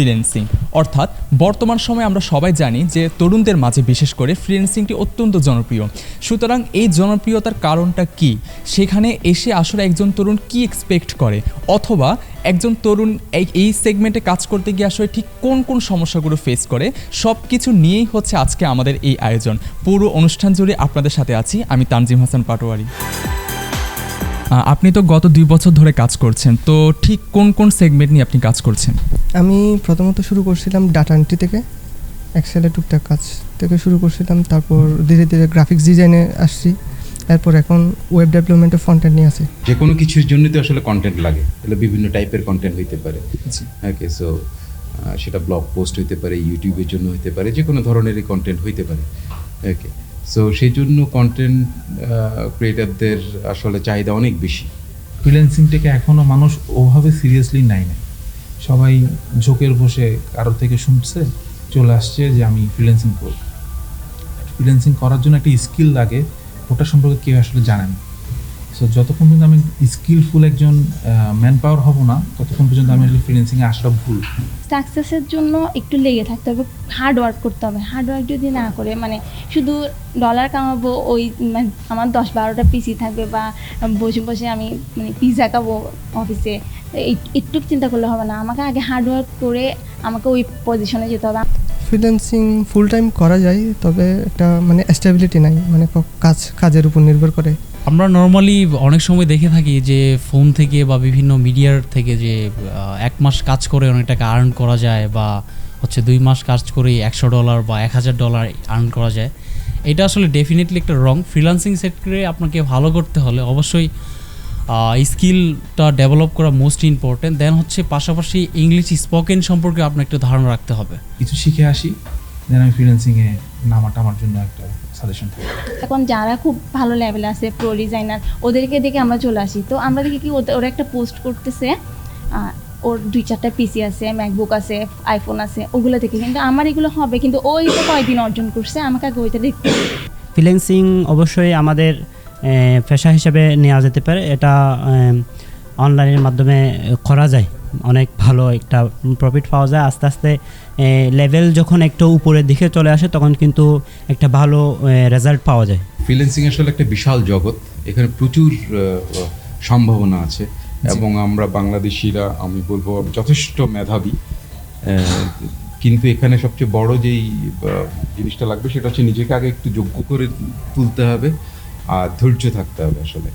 Freelancing অর্থাৎ বর্তমান সময়ে আমরা সবাই জানি যে তরুণদের মাঝে বিশেষ করে ফ্রিল্যান্সিংটি অত্যন্ত জনপ্রিয়। সুতরাং এই জনপ্রিয়তার কারণটা কি? সেখানে এসে আসলে একজন তরুণ কি এক্সপেক্ট করে? অথবা একজন তরুণ এই সেগমেন্টে কাজ করতে গিয়ে আসলে ঠিক কোন কোন সমস্যাগুলো ফেস করে? সব কিছু নিয়েই হচ্ছে আজকে আমাদের এই আয়োজন। পুরো অনুষ্ঠান জুড়ে আপনাদের সাথে আছি, আমি তানজিম হাসান পাটোয়ারি। আপনি তো গত দুই বছর ধরে কাজ করছেন তো ঠিক কোন কোন সেগমেন্ট নিয়ে আপনি কাজ করছেন? আমি প্রথমত শুরু করছিলাম ডাটা এন্ট্রি থেকে এক্সেলে টুকটাক কাজ থেকে শুরু করছিলাম তারপর ধীরে ধীরে গ্রাফিক্স ডিজাইনে আসছি এরপর এখন ওয়েব ডেভেলপমেন্টে ফ্রন্টেন্ড নিয়ে আছে। যে কোনো কিছুর জন্য তো আসলে কন্টেন্ট লাগে তাহলে বিভিন্ন টাইপের কন্টেন্ট হইতে পারে। ওকে সো সেটা ব্লগ পোস্ট হইতে পারে ইউটিউবের জন্য হইতে পারে যে কোনো ধরনেরই কন্টেন্ট হইতে পারে। ওকে সো সেই জন্য কন্টেন্ট ক্রিয়েটারদের আসলে চাহিদা অনেক বেশি। ফ্রিল্যান্সিংটাকে এখনও মানুষ ওভাবে সিরিয়াসলি নেয় না। সবাই ঝোঁকের বসে কারোর থেকে শুনছে, চলে আসছে যে আমি ফ্রিল্যান্সিং করব। ফ্রিল্যান্সিং করার জন্য একটা স্কিল লাগে, ওটা সম্পর্কে কেউ আসলে জানে না। সো যতক্ষণ পর্যন্ত আমি স্কিলফুল একজন ম্যান পাওয়ার হব না ততক্ষণ পর্যন্ত আমি আসলে ফ্রিল্যান্সিংয়ে আসাটা ভুল। সাকসেসের জন্য একটু লেগে থাকতে হবে হার্ড ওয়ার্ক করতে হবে। হার্ড ওয়ার্ক যদি না করে মানে শুধু ডলার কামাবো ওই মানে আমার দশ বারোটা পিসি থাকবে বা বসে বসে আমি মানে পিজা খাব অফিসে একটু চিন্তা করলে হবে না। আমাকে আগে হার্ড ওয়ার্ক করে আমাকে ওই পজিশনে যেতে হবে। ফ্রিল্যান্সিং ফুল টাইম করা যায় তবে একটা মানে স্টেবিলিটি নাই মানে কাজ কাজের উপর নির্ভর করে। আমরা নর্মালি অনেক সময় দেখে থাকি যে ফোন থেকে বা বিভিন্ন মিডিয়ার থেকে যে এক মাস কাজ করে অনেক টাকা আর্ন করা যায় বা হচ্ছে দুই মাস কাজ করে একশো ডলার বা এক হাজার ডলার আর্ন করা যায়। এটা আসলে ডেফিনেটলি একটা রং ফ্রিলান্সিং সেক্টরে আপনাকে ভালো করতে হলে অবশ্যই স্কিলটা ডেভেলপ করা মোস্ট ইম্পর্টেন্ট দেন হচ্ছে পাশাপাশি ইংলিশ স্পোকেন সম্পর্কে আপনার একটা ধারণা রাখতে হবে। কিছু শিখে আসি। দেন আমি ফ্রিল্যান্সিংয়ে নামাটা আমার জন্য একটা সাজেশন এখন যারা খুব ভালো লেভেলে আছে প্রো ডিজাইনার ওদেরকে দেখে আমরা চলে আসি। তো আমরা দেখি কি ওদের- ওরা একটা পোস্ট করতেছে ওর দুই চারটা পিসি আছে ম্যাকবুক আছে আইফোন আছে ওগুলো থেকে কিন্তু আমার এগুলো হবে কিন্তু ওই তো কয়দিন অর্জন করছে আমাকে আগে ওইটা দেখতে। ফ্রিল্যান্সিং অবশ্যই আমাদের পেশা হিসেবে নেওয়া যেতে পারে। এটা অনলাইনের মাধ্যমে করা যায়। অনেক ভালো একটা প্রফিট পাওয়া যায়। আস্তে আস্তে লেভেল যখন একটু উপরের দিকে চলে আসে তখন কিন্তু একটা ভালো রেজাল্ট পাওয়া যায়। ফ্রিল্যান্সিং আসলে একটা বিশাল জগৎ। এখানে প্রচুর সম্ভাবনা আছে এবং আমরা বাংলাদেশিরা আমি বলব যথেষ্ট মেধাবী। কিন্তু এখানে সবচেয়ে বড় যেই জিনিসটা লাগবে সেটা হচ্ছে নিজেকে আগে একটু যোগ্য করে তুলতে হবে আর ধৈর্য থাকতে হবে আসলে।